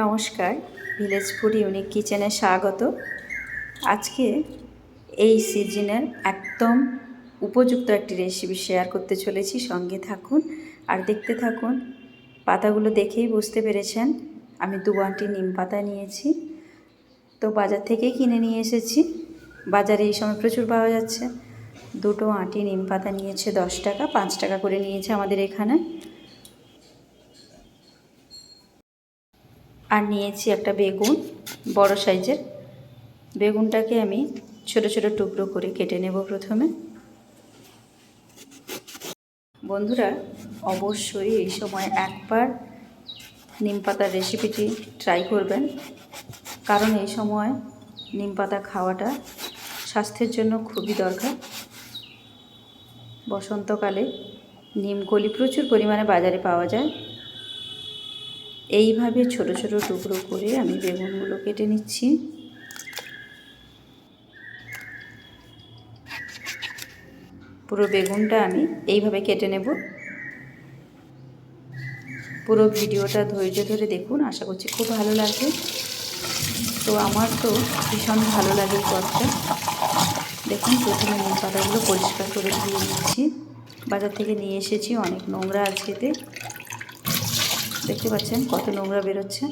নমস্কার, village food unique কিচেনে স্বাগত। আজকে এই সিজনের একদম উপযুক্ত একটি রেসিপি শেয়ার করতে চলেছি, সঙ্গে থাকুন আর দেখতে থাকুন। পাতাগুলো দেখেই বুঝতে পেরেছেন, আমি দু আঁটি নিম পাতা নিয়েছি। তো বাজার থেকেই কিনে নিয়ে এসেছি। বাজারে এই সময় প্রচুর পাওয়া যাচ্ছে। দুটো আঁটি নিম পাতা নিয়েছে, দশ টাকা, পাঁচ টাকা করে নিয়েছে আমাদের এখানে। আর নিয়েছি একটা বেগুন, বড় সাইজের। বেগুনটাকে আমি ছোট ছোট টুকরো করে কেটে নেব প্রথমে। বন্ধুরা, অবশ্যই এই সময় একবার নিম পাতার রেসিপিটি ট্রাই করবেন, কারণ এই সময় নিম পাতা খাওয়াটা স্বাস্থ্যের জন্য খুবই দরকার। বসন্তকালে নিমকলি প্রচুর পরিমাণে বাজারে পাওয়া যায়। এইভাবে ছোট ছোট টুকরো করে আমি বেগুনগুলো কেটে নিচ্ছি। পুরো বেগুনটা আমি এইভাবে কেটে নেব। পুরো ভিডিওটা ধৈর্য ধরে দেখুন, আশা করছি খুব ভালো লাগবে। তো আমার তো ভীষণ ভালো লাগে পথটা। দেখুন, প্রথমে নিম পাতাগুলো পরিষ্কার করে ধুয়ে নিচ্ছি। বাজার থেকে নিয়ে এসেছি অনেক নোংরা আজকেতে। দেখতে পাচ্ছেন কত নোংরা বেরোচ্ছে।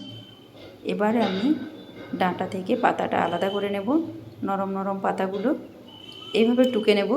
এবারে আমি ডাঁটা থেকে পাতাটা আলাদা করে নেব, নরম নরম পাতাগুলো। এইভাবে টুকে নেব।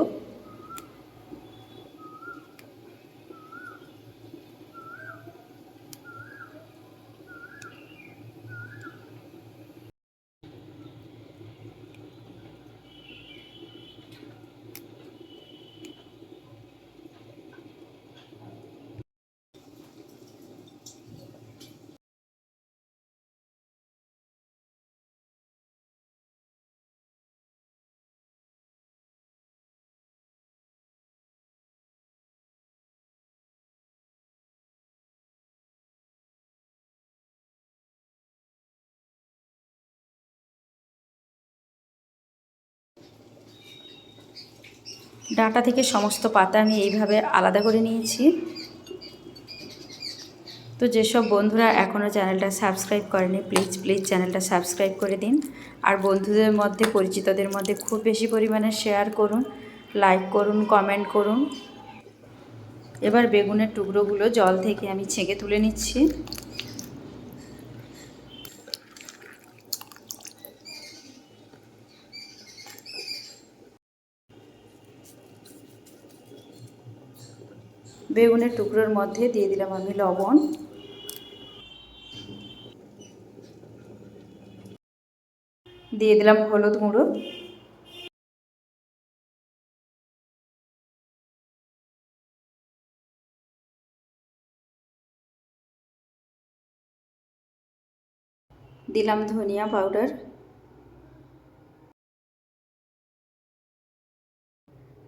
ডাঁটা থেকে সমস্ত পাতা আমি এইভাবে আলাদা করে নিয়েছি। তো যেসব বন্ধুরা এখনও চ্যানেলটা সাবস্ক্রাইব করেনি, প্লিজ প্লিজ চ্যানেলটা সাবস্ক্রাইব করে দিন। আর বন্ধুদের মধ্যে, পরিচিতদের মধ্যে খুব বেশি পরিমাণে শেয়ার করুন, লাইক করুন, কমেন্ট করুন। এবার বেগুনের টুকরোগুলো জল থেকে আমি ছেঁকে তুলে নিচ্ছি। বেগুনের টুকরোর মধ্যে দিয়ে দিলাম আমি লবণ। দিয়ে দিলাম হলুদ গুঁড়ো। দিলাম ধনিয়া পাউডার।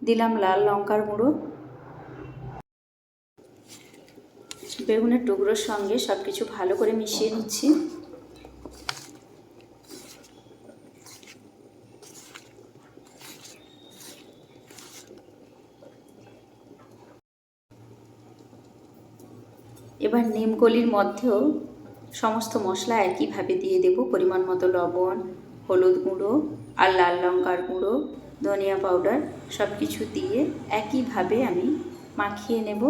দিলাম লাল লঙ্কার গুঁড়ো। বেগুনের টুকরোর সঙ্গে সব কিছু ভালো করে মিশিয়ে নিচ্ছি। এবার নিমকলির মধ্যেও সমস্ত মশলা একইভাবে দিয়ে দেব? পরিমাণ মতো লবণ, হলুদ গুঁড়ো আর লাল লঙ্কার গুঁড়ো, ধনিয়া পাউডার সব কিছু দিয়ে একইভাবে আমি মাখিয়ে নেব।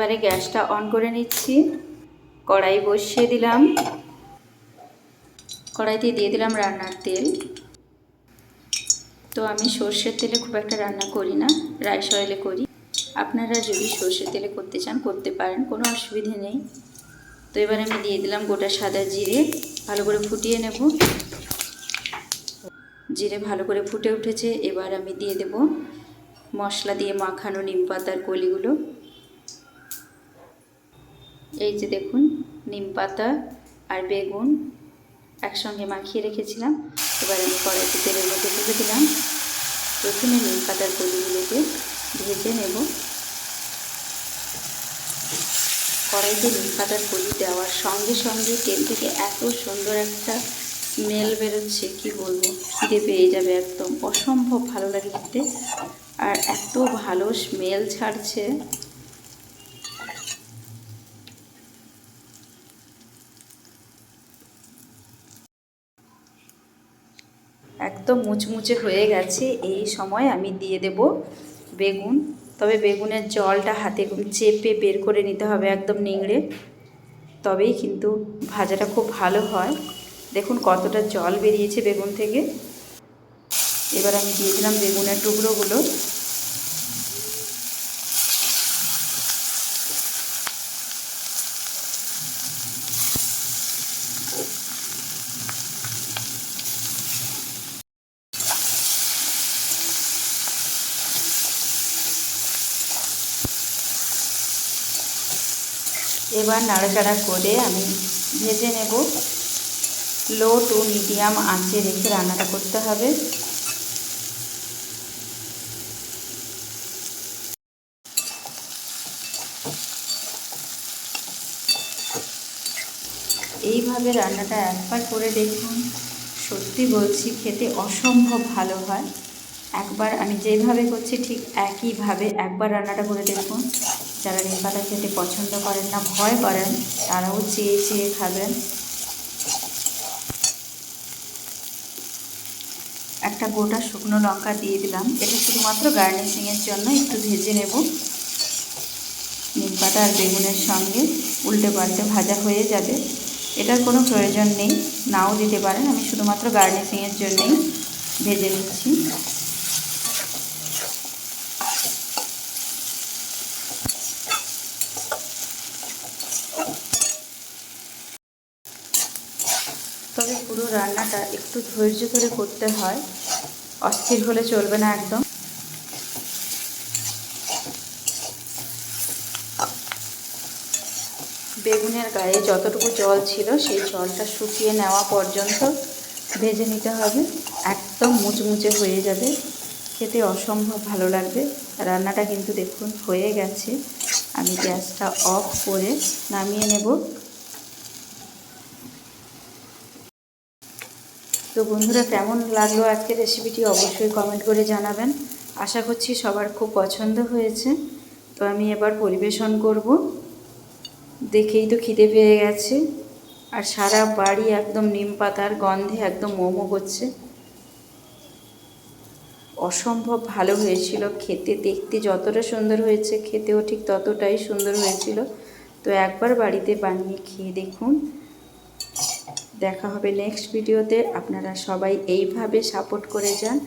এবারে গ্যাসটা অন করে নিচ্ছি। কড়াই বসিয়ে দিলাম। কড়াইতে দিয়ে দিলাম রান্নার তেল। তো আমি সর্ষের তেলে খুব একটা রান্না করি না, রাইস অয়েলে করি। আপনারা যদি সর্ষের তেলে করতে চান, করতে পারেন, কোনো অসুবিধে নেই। তো এবার আমি দিয়ে দিলাম গোটা সাদা জিরে, ভালো করে ফুটিয়ে নেব। জিরে ভালো করে ফুটে উঠেছে, এবার আমি দিয়ে দেব মশলা দিয়ে মাখানো নিম পাতার কলিগুলো। এই যে দেখুন, নিম পাতা আর বেগুন একসঙ্গে মাখিয়ে রেখেছিলাম। এবার আমি কড়াইতে তেলের মধ্যে তুলে দিলাম। প্রথমে নিম পাতার কলিগুলোকে ভেজে নেব। কড়াইতে নিম পাতার কলি দেওয়ার সঙ্গে সঙ্গে তেল থেকে এত সুন্দর একটা স্মেল বেরোচ্ছে, কি বলব? খিদে পেয়ে যাবে একদম। অসম্ভব ভালো লাগে খেতে। আর এত ভালো স্মেল ছাড়ছে একদম মুচমুচে হয়ে গেছে, এই সময় আমি দিয়ে দেব বেগুন। তবে বেগুনের জলটা হাতে চেপে বের করে নিতে হবে একদম নিংড়ে। তবেই কিন্তু ভাজাটা খুব ভালো হয়। দেখুন কতটা জল বেরিয়েছে বেগুন থেকে। এবার আমি দিয়ে দিলাম বেগুনের টুকরোগুলো। এবার নাড়াচাড়া করে আমি ভেজে নেব। লো টু মিডিয়াম আঁচে রেখে রান্নাটা করতে হবে। এইভাবে রান্নাটা একবার করে দেখুন। সত্যি বলছি, খেতে অসম্ভব ভালো হয়। একবার আমি যেভাবে করছি ঠিক একইভাবে একবার রান্নাটা করে দেখুন। যারা নিম পাতা খেতে পছন্দ করেন না, ভয় করেন, তারাও চেয়ে চেয়ে খাবেন। একটা গোটা শুকনো লঙ্কা দিয়ে দিলাম। এটা শুধুমাত্র গার্নিশিংয়ের জন্য একটু ভেজে নেব। নিম পাতা আর বেগুনের সঙ্গে উল্টে পাল্টে ভাজা হয়ে যাবে। এটার কোনো প্রয়োজন নেই, নাও দিতে পারেন। আমি শুধুমাত্র গার্নিশিংয়ের জন্যেই ভেজে নিচ্ছি তবে পুরো রান্নাটা একটু ধৈর্য ধরে করতে হয়। অস্থির হলে চলবে না একদম। বেগুনের গায়ে যতটুকু জল ছিল, সেই জলটা শুকিয়ে নেওয়া পর্যন্ত ভেজে নিতে হবে। একদম মুচমুচে হয়ে যাবে। খেতে অসম্ভব ভালো লাগবে। রান্নাটা কিন্তু দেখুন হয়ে গেছে। আমি গ্যাসটা অফ করে নামিয়ে নেব। তো বন্ধুরা, কেমন লাগল আজকে রেসিপিটি অবশ্যই কমেন্ট করে জানাবেন। আশা করছি সবার খুব পছন্দ হয়েছে। তো আমি এবার পরিবেশন করব। দেখেই তো খিদে পেয়ে গেছে। আর সারা বাড়ি একদম নিম পাতার গন্ধে একদম মোমো করছে। অসম্ভব ভালো হয়েছিল। খেতে দেখতে যতটা সুন্দর হয়েছে, খেতেও ঠিক ততটাই সুন্দর হয়েছিল। তো একবার বাড়িতে বানিয়ে খেয়ে দেখুন। দেখা হবে নেক্সট ভিডিওতে আপনারা সবাই এইভাবে সাপোর্ট করে যান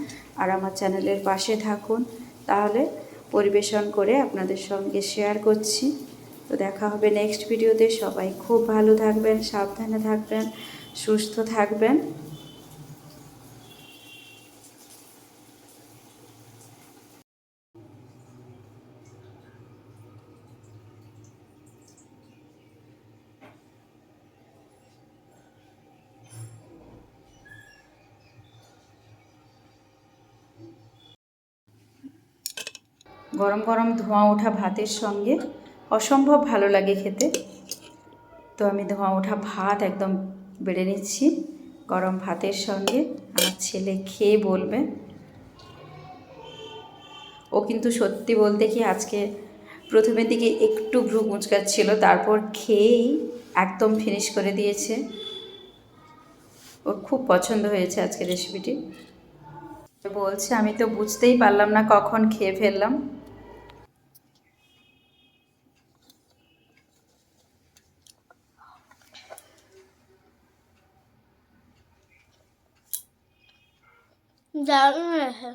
আর আমার চ্যানেলের পাশে থাকুন। তাহলে পরিবেশন করে আপনাদের সঙ্গে শেয়ার করছি। তো দেখা হবে নেক্সট ভিডিওতে সবাই খুব ভালো থাকবেন, সাবধানে থাকবেন, সুস্থ থাকবেন। গরম গরম ধোঁয়া ওঠা ভাতের সঙ্গে অসম্ভব ভালো লাগে খেতে। তো আমি ধোঁয়া ওঠা ভাত একদম বেড়ে নিচ্ছি গরম ভাতের সঙ্গে। আমার ছেলে খেয়ে বলবে। ও কিন্তু সত্যি বলতে কি আজকে প্রথমের দিকে একটু ভ্রু মুচকাচ্ছিল তারপর খেয়েই একদম ফিনিশ করে দিয়েছে। ওর খুব পছন্দ হয়েছে আজকে রেসিপিটি বলছে, আমি তো বুঝতেই পারলাম না কখন খেয়ে ফেললাম। দারুণ হয়েছে